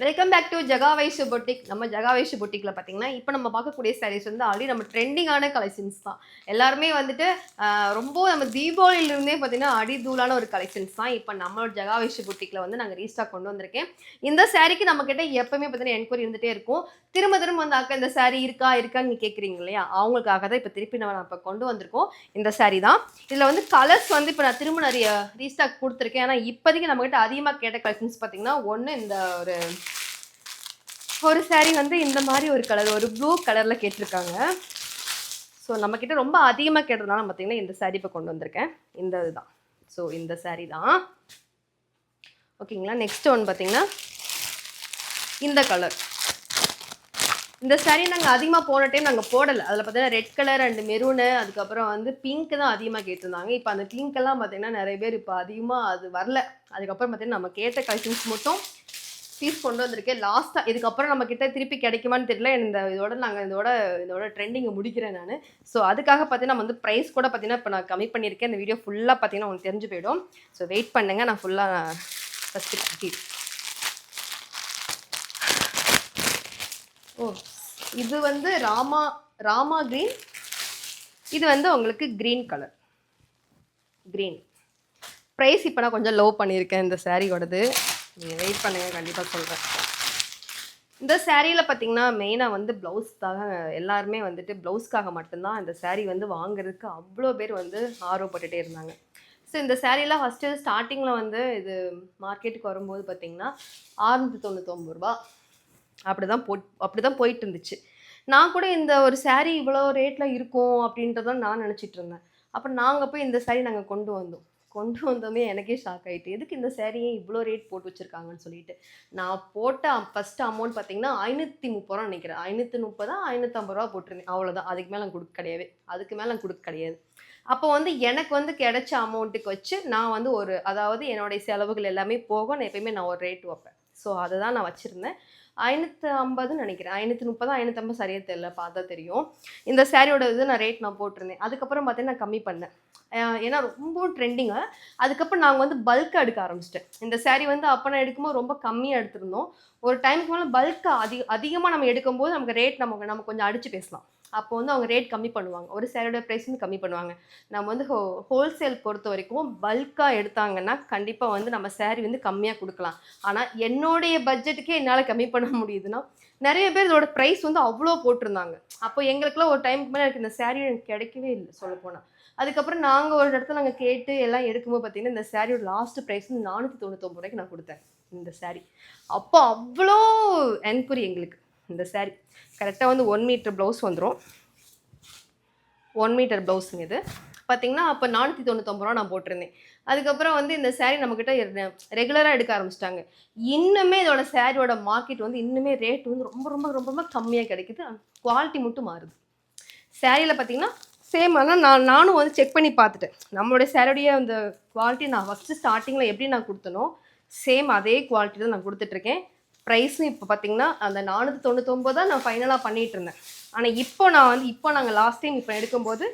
Welcome back to Jaga Vaishu boutique நம்ம ஜகா வைஷு பொட்டிக்கில் பார்த்தீங்கன்னா இப்போ நம்ம பார்க்கக்கூடிய சாரீஸ் வந்து ஆல்ரெடி நம்ம ட்ரெண்டிங்கான கலெக்ஷன்ஸ் தான். எல்லாருமே வந்துட்டு ரொம்ப நம்ம தீபாவளியிலிருந்தே பார்த்தீங்கன்னா அடிதூளான ஒரு கலெக்ஷன்ஸ் தான் இப்போ நம்மளோட ஜகா வைஷு பொட்டிக்கில் வந்து நாங்கள் ரீஸ்டாக் கொண்டு வந்திருக்கேன். இந்த சாரீக்கு நம்ம கிட்ட எப்பவுமே பார்த்தீங்கன்னா என்கொயரி இருந்துகிட்டே இருக்கும். திரும்ப திரும்ப வந்து அக்கா இந்த saree இருக்கா இருக்கான்னு கேட்குறீங்க இல்லையா? அவங்களுக்காக தான் இப்போ திருப்பி நம்ம இப்போ கொண்டு வந்திருக்கோம். இந்த saree தான். இதில் வந்து கலர்ஸ் வந்து இப்போ நான் திரும்ப நிறைய ரீஸ்டாக் கொடுத்துருக்கேன். ஆனால் இப்போதைக்கு நம்மக்கிட்ட அதிகமாக கேட்ட கலெக்ஷன்ஸ் பார்த்தீங்கன்னா ஒன்று இந்த ஒரு ஒரு saree வந்து இந்த மாதிரி ஒரு கலர் ஒரு ப்ளூ கலரில் கேட்டிருக்காங்க. ஸோ நம்மக்கிட்ட ரொம்ப அதிகமாக கேட்டதுனால பார்த்தீங்கன்னா இந்த saree இப்போ கொண்டு வந்திருக்கேன். இந்த இதுதான். ஸோ இந்த saree தான். ஓகேங்களா நெக்ஸ்ட் ஒன் பார்த்தீங்கன்னா இந்த கலர் இந்த saree நாங்கள் அதிகமாக போன டைம் நாங்கள் போடலை. அதில் பார்த்தீங்கன்னா ரெட் கலர் அண்ட் மெரூனு அதுக்கப்புறம் வந்து பிங்க் தான் அதிகமாக கேட்டிருந்தாங்க. இப்போ அந்த பிங்க்கெல்லாம் பார்த்தீங்கன்னா நிறைய பேர் இப்போ அதிகமாக அது வரல. அதுக்கப்புறம் பார்த்தீங்கன்னா நம்ம கேட்ட கலெக்ஷன்ஸ் மட்டும் பீஸ் கொண்டு வந்திருக்கேன். லாஸ்ட்டாக இதுக்கப்புறம் நம்ம கிட்ட திருப்பி கிடைக்குமான்னு தெரியல. இந்த இதோட நாங்கள் இதோட இதோட ட்ரெண்டிங்கை முடிக்கிறேன் நான். ஸோ அதுக்காக பார்த்தீங்கன்னா நம்ம வந்து ப்ரைஸ் கூட பார்த்தீங்கன்னா இப்போ நான் கம்மி பண்ணியிருக்கேன். இந்த வீடியோ ஃபுல்லாக பார்த்தீங்கன்னா உங்களுக்கு தெரிஞ்சு போயிடும். ஸோ வெயிட் பண்ணுங்க. நான் ஃபுல்லாக ஃபஸ்ட்டு கட்டி ஓ இது வந்து ராமா ராமா க்ரீன் இது வந்து உங்களுக்கு க்ரீன் கலர் க்ரீன் ப்ரைஸ் இப்போ நான் கொஞ்சம் லோ பண்ணியிருக்கேன் இந்த சாரியோடது நீங்கள் வெயிட் பண்ணுங்கள் கண்டிப்பாக சொல்கிறேன் இந்த சேரீயில் பார்த்தீங்கன்னா மெயினாக வந்து ப்ளவுஸ்க்காக எல்லாருமே வந்துட்டு ப்ளவுஸ்க்காக மட்டும்தான் இந்த சேரீ வந்து வாங்குறதுக்கு அவ்வளோ பேர் வந்து ஆர்வப்பட்டுகிட்டே இருந்தாங்க. ஸோ இந்த சேரீலாம் ஃபஸ்ட்டு ஸ்டார்டிங்கில் வந்து இது மார்க்கெட்டுக்கு வரும்போது பார்த்தீங்கன்னா ஆறுநூற்றி தொண்ணூத்தொம்பது ரூபா. அப்படி தான் போட் அப்படி தான் போயிட்டு இருந்துச்சு. நான் கூட இந்த ஒரு சேரீ இவ்வளோ ரேட்டில் இருக்கும் அப்படின்றதான் நான் நினச்சிட்டு இருந்தேன். அப்போ நாங்கள் போய் இந்த சேரீ நாங்கள் கொண்டு வந்தோம். கொண்டு வந்தோமே எனக்கே ஷாக் ஆயிட்டு எதுக்கு இந்த சேரீயை இவ்வளோ ரேட் போட்டு வச்சுருக்காங்கன்னு சொல்லிட்டு? நான் போட்ட ஃபஸ்ட்டு அமௌண்ட் பார்த்தீங்கன்னா ஐநூற்றி முப்பது ரூபா நினைக்கிறேன். ஐநூற்றி முப்பதா ஐநூற்றம்பது ரூபா போட்டிருந்தேன். அவ்வளோதான் அதுக்கு மேலே கொடுக்க கிடையாது. அதுக்கு மேலே கொடுக்க கிடையாது. அப்போ வந்து எனக்கு வந்து கிடைச்ச அமௌண்ட்டுக்கு வச்சு நான் வந்து ஒரு அதாவது என்னுடைய செலவுகள் எல்லாமே போக நான் எப்பயுமே நான் ஒரு ரேட் வைப்பேன். ஸோ அதை தான் நான் வச்சுருந்தேன். ஐநூற்றி ஐம்பதுன்னு நினைக்கிறேன். ஐநூற்றி முப்பது ஐநூற்றம்பது சரியாக தெரியல பார்த்தா தெரியும். இந்த சாரியோட இது நான் ரேட் நான் போட்டிருந்தேன். அதுக்கப்புறம் பார்த்தீங்கன்னா நான் கம்மி பண்ணேன். ஏன்னா ரொம்ப ட்ரெண்டிங்கு அதுக்கப்புறம் நாங்கள் வந்து பல்காக எடுக்க ஆரம்பிச்சிட்டேன். இந்த சேரீ வந்து அப்போ நான் எடுக்கும்போது ரொம்ப கம்மியாக எடுத்திருந்தோம். ஒரு டைமுக்கு மேலே பல்காக அதிக அதிகமாக நம்ம எடுக்கும்போது நமக்கு ரேட் நமக்கு நம்ம கொஞ்சம் அடித்து பேசலாம். அப்போ வந்து அவங்க ரேட் கம்மி பண்ணுவாங்க. ஒரு சேரோட ப்ரைஸ் வந்து கம்மி பண்ணுவாங்க. நம்ம வந்து ஹோ ஹோல்சேல் பொறுத்த வரைக்கும் பல்காக எடுத்தாங்கன்னா கண்டிப்பாக வந்து நம்ம சேரீ வந்து கம்மியாக கொடுக்கலாம். ஆனால் என்னுடைய பட்ஜெட்டுக்கே என்னால் கம்மி பண்ண முடியுதுன்னா நிறைய பேர் இதோட ப்ரைஸ் வந்து அவ்வளோ போட்டிருந்தாங்க. அப்போ எங்களுக்குலாம் ஒரு டைமுக்கு மேலே எனக்கு இந்த சேரீ எனக்கு கிடைக்கவே இல்லை சொல்லப்போனால் அதுக்கப்புறம் நாங்கள் ஒரு இடத்துல நாங்கள் கேட்டு எல்லாம் எடுக்கும்போது பார்த்தீங்கன்னா இந்த சாரியோட லாஸ்ட் ப்ரைஸ் வந்து நானூற்றி தொண்ணூத்தொம்பது ரூபாய்க்கு நான் கொடுத்தேன். இந்த saree. அப்போ அவ்வளோ என்கொயரி எங்களுக்கு இந்த saree. கரெக்டாக வந்து ஒன் மீட்டர் ப்ளவுஸ் வந்துடும் ஒன் மீட்டர் ப்ளவுஸுங்க இது. பார்த்தீங்கன்னா அப்போ நானூற்றி தொண்ணூத்தொம்பது ரூபா நான் போட்டிருந்தேன். அதுக்கப்புறம் வந்து இந்த சேரீ நம்மக்கிட்ட ரெகுலராக எடுக்க ஆரம்பிச்சிட்டாங்க. இன்னுமே இதோட சாரியோட மார்க்கெட் வந்து இன்னுமே ரேட் வந்து ரொம்ப ரொம்ப ரொம்ப ரொம்ப கம்மியாக கிடைக்குது. குவாலிட்டி மட்டும் மாறுது. சேரீயில் பார்த்தீங்கன்னா சேம் ஆனால் நான் நானும் வந்து செக் பண்ணி பார்த்துட்டேன். நம்மளுடைய சேரீடைய அந்த குவாலிட்டி நான் ஃபஸ்ட்டு ஸ்டார்டிங்கில் எப்படி நான் கொடுத்தனோ சேம் அதே குவாலிட்டி தான் நான் கொடுத்துட்ருக்கேன். ப்ரைஸும் இப்போ பார்த்தீங்கன்னா அந்த நானூற்றி தொண்ணூத்தொம்பது தான் நான் ஃபைனலாக பண்ணிகிட்டு இருந்தேன் ஆனால் இப்போ நான் வந்து இப்போ நாங்கள் லாஸ்ட் டைம் இப்போ எடுக்கும்போது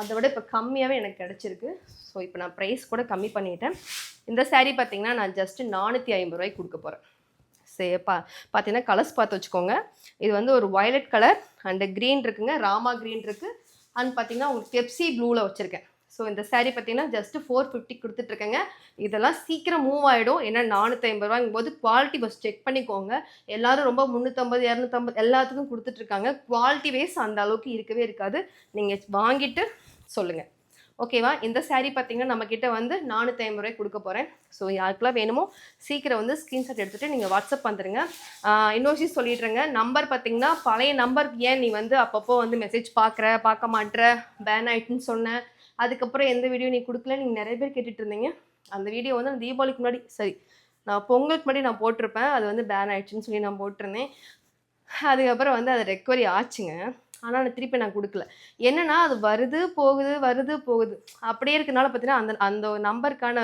அதை விட இப்போ கம்மியாகவே எனக்கு கிடச்சிருக்கு. ஸோ இப்போ நான் ப்ரைஸ் கூட கம்மி பண்ணிட்டேன். இந்த saree பார்த்தீங்கன்னா நான் ஜஸ்ட்டு நானூற்றி ஐம்பது ரூபாய்க்கு கொடுக்க போகிறேன் சரி பா பார்த்தீங்கன்னா கலர்ஸ் பார்த்து வச்சுக்கோங்க. இது வந்து ஒரு வயலட் கலர் அண்டு க்ரீன் இருக்குங்க. ராமா க்ரீன் இருக்குது அண்ட் பார்த்தீங்கன்னா உங்களுக்கு பெப்சி ப்ளூவில் வச்சுருக்கேன். ஸோ இந்த சேரீ பார்த்தீங்கன்னா ஜஸ்ட்டு ஃபோர் ஃபிஃப்டி கொடுத்துட்ருக்கேங்க. இதெல்லாம் சீக்கிரம் மூவ் ஆகிடும் ஏன்னா நானூற்றி ஐம்பது ரூபாங்கும் போது குவாலிட்டி ஃபஸ்ட் செக் பண்ணிக்கோங்க. எல்லோரும் ரொம்ப முந்நூற்றம்பது இரநூத்தம்பது எல்லாத்துக்கும் கொடுத்துட்ருக்காங்க. குவாலிட்டி வைஸ் அந்த அளவுக்கு இருக்கவே இருக்காது. நீங்கள் வாங்கிட்டு சொல்லுங்கள் ஓகேவா இந்த சாரீ பார்த்தீங்கன்னா நம்மக்கிட்ட வந்து நானூற்றி ஐம்பது ரூபாய் கொடுக்க போகிறேன் ஸோ யாருக்கெல்லாம் வேணுமோ சீக்கிரம் வந்து ஸ்க்ரீன்ஷாட் எடுத்துகிட்டு நீங்கள் வாட்ஸ்அப் வந்துடுங்க இன்னொரு விஷயம் சொல்லிடுறேங்க. நம்பர் பார்த்தீங்கன்னா பழைய நம்பர் ஏன் நீ வந்து அப்பப்போ வந்து மெசேஜ் பார்க்குற பார்க்க மாட்ற பேன் ஆகிட்டுன்னு சொன்னேன் அதுக்கப்புறம் எந்த வீடியோ நீ கொடுக்கல? நீங்கள் நிறைய பேர் கேட்டுட்டு இருந்தீங்க. அந்த வீடியோ வந்து நான் தீபாவளிக்கு முன்னாடி சரி நான் பொங்கலுக்கு முன்னாடி நான் போட்டிருப்பேன். அது வந்து பேன் ஆகிடுச்சின்னு சொல்லி நான் போட்டிருந்தேன். அதுக்கப்புறம் வந்து அது ரெக்கவரி ஆச்சுங்க. ஆனால் நான் திருப்பி நான் கொடுக்கல. என்னன்னா அது வருது போகுது வருது போகுது. அப்படியே இருக்கனால பார்த்தீங்கன்னா அந்த அந்த நம்பருக்கான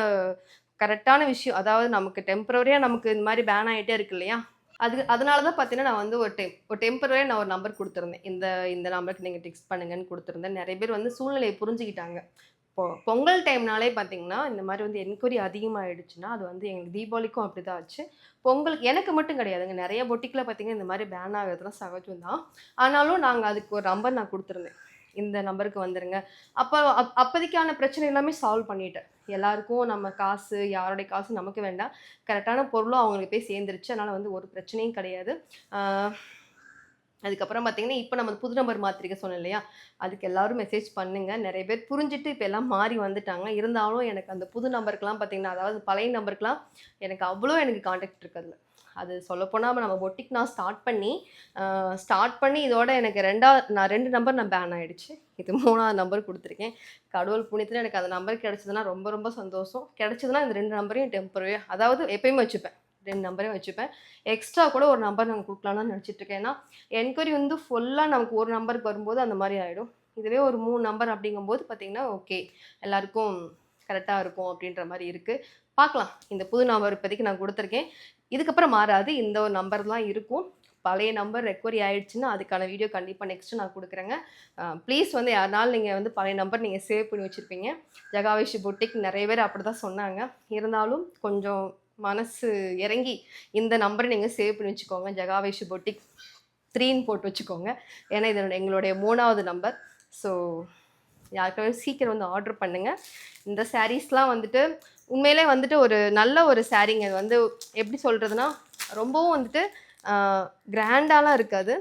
கரெக்டான விஷயம் அதாவது நமக்கு டெம்பரவரியாக நமக்கு இந்த மாதிரி பேன் ஆகிட்டே இருக்கு இல்லையா? அது அதனால தான் பார்த்தீங்கன்னா நான் வந்து ஒரு டெம் ஒரு டெம்பரரியாக நான் ஒரு நம்பர் கொடுத்துருந்தேன். இந்த இந்த நம்பருக்கு நீங்கள் டெக்ஸ்ட் பண்ணுங்கன்னு கொடுத்துருந்தேன். நிறைய பேர் வந்து சூழ்நிலையை புரிஞ்சுக்கிட்டாங்க. இப்போ பொங்கல் டைம்னாலே பார்த்தீங்கன்னா இந்த மாதிரி வந்து என்கொயரி அதிகமாகிடுச்சுன்னா அது வந்து எங்களுக்கு தீபாவளிக்கும் அப்படி தான் ஆச்சு. பொங்கலுக்கு எனக்கு மட்டும் கிடையாதுங்க. நிறைய பொட்டிக்கில் பார்த்தீங்கன்னா இந்த மாதிரி பேன் ஆகிறதுலாம் சகஜம் தான். ஆனாலும் நாங்கள் அதுக்கு ஒரு நம்பர் நான் கொடுத்துருந்தேன். இந்த நம்பருக்கு வந்துடுங்க அப்போ அப் அப்போதைக்கான பிரச்சனை எல்லாமே சால்வ் பண்ணிட்டேன். எல்லாருக்கும் நம்ம காசு யாருடைய காசு நமக்கு வேண்டாம். கரெக்டான பொருளும் அவங்களுக்கு போய் சேர்ந்துருச்சு. அதனால் வந்து ஒரு பிரச்சனையும் கிடையாது. அதுக்கப்புறம் பார்த்தீங்கன்னா இப்போ நம்ம புது நம்பர் மாத்திரிக்க சொன்னேன் இல்லையா? அதுக்கு எல்லாரும் மெசேஜ் பண்ணுங்க. நிறைய பேர் புரிஞ்சுட்டு இப்போ எல்லாம் மாறி வந்துட்டாங்க. இருந்தாலும் எனக்கு அந்த புது நம்பருக்குலாம் பார்த்தீங்கன்னா அதாவது பழைய நம்பருக்குலாம் எனக்கு அவ்வளோ எனக்கு காண்டாக்ட் இருக்குது அது சொல்லப்போனால் நம்ம பொட்டிக் நான் ஸ்டார்ட் பண்ணி ஸ்டார்ட் பண்ணி இதோட எனக்கு ரெண்டாவது நான் ரெண்டு நம்பர் நான் பேன் ஆகிடுச்சு இது மூணாவது நம்பர் கொடுத்துருக்கேன். கடவுள் புண்ணியத்தில் எனக்கு அந்த நம்பர் கிடச்சதுன்னா ரொம்ப ரொம்ப சந்தோஷம். கிடச்சதுன்னா இந்த ரெண்டு நம்பரையும் டெம்பரரியாக அதாவது எப்பயுமே வச்சுப்பேன். ரெண்டு நம்பரையும் வச்சுப்பேன். எக்ஸ்ட்ரா கூட ஒரு நம்பர் நாங்கள் கொடுக்கலாம்னு நினச்சிட்ருக்கேன். ஏன்னா என்கொயரி வந்து ஃபுல்லாக நமக்கு ஒரு நம்பருக்கு வரும்போது அந்த மாதிரி ஆகிடும் இதுவே ஒரு மூணு நம்பர் அப்படிங்கும்போது பார்த்திங்கன்னா ஓகே எல்லாருக்கும் கரெக்டாக இருக்கும் அப்படின்ற மாதிரி இருக்குது பார்க்கலாம் இந்த புது நம்பர் இப்போதைக்கு நான் கொடுத்துருக்கேன். இதுக்கப்புறம் மாறாது. இந்த ஒரு நம்பர்லாம் இருக்கும். பழைய நம்பர் ரெக்வரி ஆயிடுச்சுன்னா அதுக்கான வீடியோ கண்டிப்பாக நெக்ஸ்ட்டு நான் கொடுக்குறேங்க. ப்ளீஸ் வந்து யாருனாலும் நீங்கள் வந்து பழைய நம்பர் நீங்கள் சேவ் பண்ணி வச்சுருப்பீங்க. ஜகாவேஷி பொட்டிக் நிறைய பேர் அப்படி தான் சொன்னாங்க. இருந்தாலும் கொஞ்சம் மனசு இறங்கி இந்த நம்பரை நீங்கள் சேவ் பண்ணி வச்சுக்கோங்க. ஜெகாவேஷு பொட்டிக் த்ரீன்னு போட்டு வச்சுக்கோங்க. ஏன்னா இது எங்களுடைய மூணாவது நம்பர் ஸோ யாருக்காவது சீக்கிரம் வந்து ஆர்டர் பண்ணுங்கள் இந்த சாரீஸ்லாம் வந்துட்டு உண்மையிலே வந்துட்டு ஒரு நல்ல ஒரு சாரீங்க இது வந்து எப்படி சொல்கிறதுனா ரொம்பவும் வந்துட்டு கிராண்டாலாம் இருக்காது.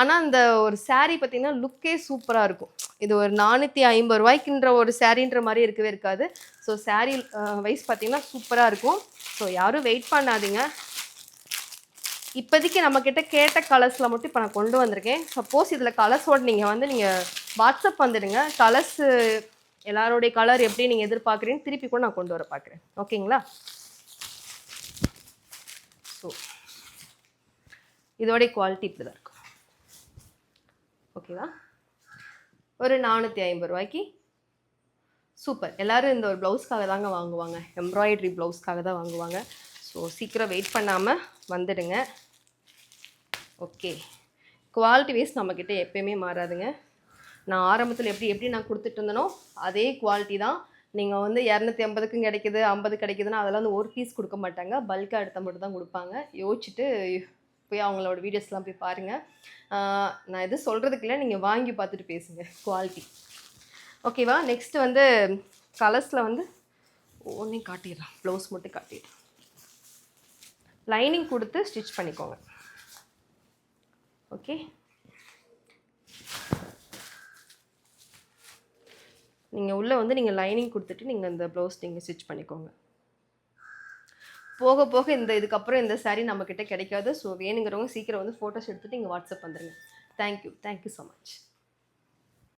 ஆனால் அந்த ஒரு சாரீ பார்த்திங்கன்னா லுக்கே சூப்பராக இருக்கும். இது ஒரு நானூற்றி ஐம்பது ரூபாய்க்குன்ற ஒரு சாரீன்ற மாதிரி இருக்கவே இருக்காது. ஸோ சாரீ வைஸ் பார்த்தீங்கன்னா சூப்பராக இருக்கும். ஸோ யாரும் வெயிட் பண்ணாதீங்க. இப்போதைக்கு நம்மக்கிட்ட கேட்ட கலர்ஸில் மட்டும் இப்போ நான் கொண்டு வந்திருக்கேன். சப்போஸ் இதில் கலர்ஸோட நீங்கள் வந்து நீங்கள் வாட்ஸ்அப் வந்துடுங்க. கலர்ஸ் எல்லாருடைய கலர் எப்படி நீங்கள் எதிர்பார்க்குறீங்கன்னு திருப்பி கூட நான் கொண்டு வர பார்க்குறேன். ஓகேங்களா ஸோ இதோடைய குவாலிட்டி இப்படி தான் இருக்கும் ஓகேவா ஒரு நானூற்றி ஐம்பது ரூபாய்க்கு சூப்பர் எல்லோரும் இந்த ஒரு ப்ளவுஸ்க்காக தாங்க வாங்குவாங்க. எம்ப்ராய்டரி ப்ளவுஸ்க்காக தான் வாங்குவாங்க. ஸோ சீக்கிரம் வெயிட் பண்ணாமல் வந்துடுங்க. ஓகே குவாலிட்டி வைஸ் நம்மக்கிட்ட எப்பயுமே மாறாதுங்க. நான் ஆரம்பத்தில் எப்படி எப்படி நான் கொடுத்துட்டு இருந்தேனோ அதே குவாலிட்டி தான். நீங்கள் வந்து இரநூத்தி ஐம்பதுக்கும் கிடைக்குது ஐம்பது கிடைக்குதுன்னா அதெல்லாம் வந்து ஒரு பீஸ் கொடுக்க மாட்டாங்க. பல்காக எடுத்த மட்டும் தான் கொடுப்பாங்க. யோசிச்சுட்டு போய் அவங்களோட வீடியோஸ்லாம் போய் பாருங்கள் நான் எதுவும் சொல்கிறதுக்கு இல்லை நீங்கள் வாங்கி பார்த்துட்டு பேசுங்க குவாலிட்டி ஓகேவா நெக்ஸ்ட்டு வந்து கலர்ஸில் வந்து ஒன்றையும் காட்டிடுறேன் ப்ளவுஸ் மட்டும் காட்டிடுறேன் லைனிங் கொடுத்து ஸ்டிச் பண்ணிக்கோங்க. ஓகே நீங்கள் உள்ளே வந்து நீங்கள் லைனிங் கொடுத்துட்டு நீங்கள் இந்த ப்ளவுஸ் நீங்கள் ஸ்டிச் பண்ணிக்கோங்க. போக போக இந்த இதுக்கப்புறம் இந்த சாரீ நம்மக்கிட்ட கிடைக்காது. ஸோ வேணுங்கிறவங்க சீக்கிரம் வந்து ஃபோட்டோஸ் எடுத்துகிட்டு இங்கே வாட்ஸ்அப் பண்ணுறேங்க தேங்க்யூ தேங்க்யூ ஸோ மச்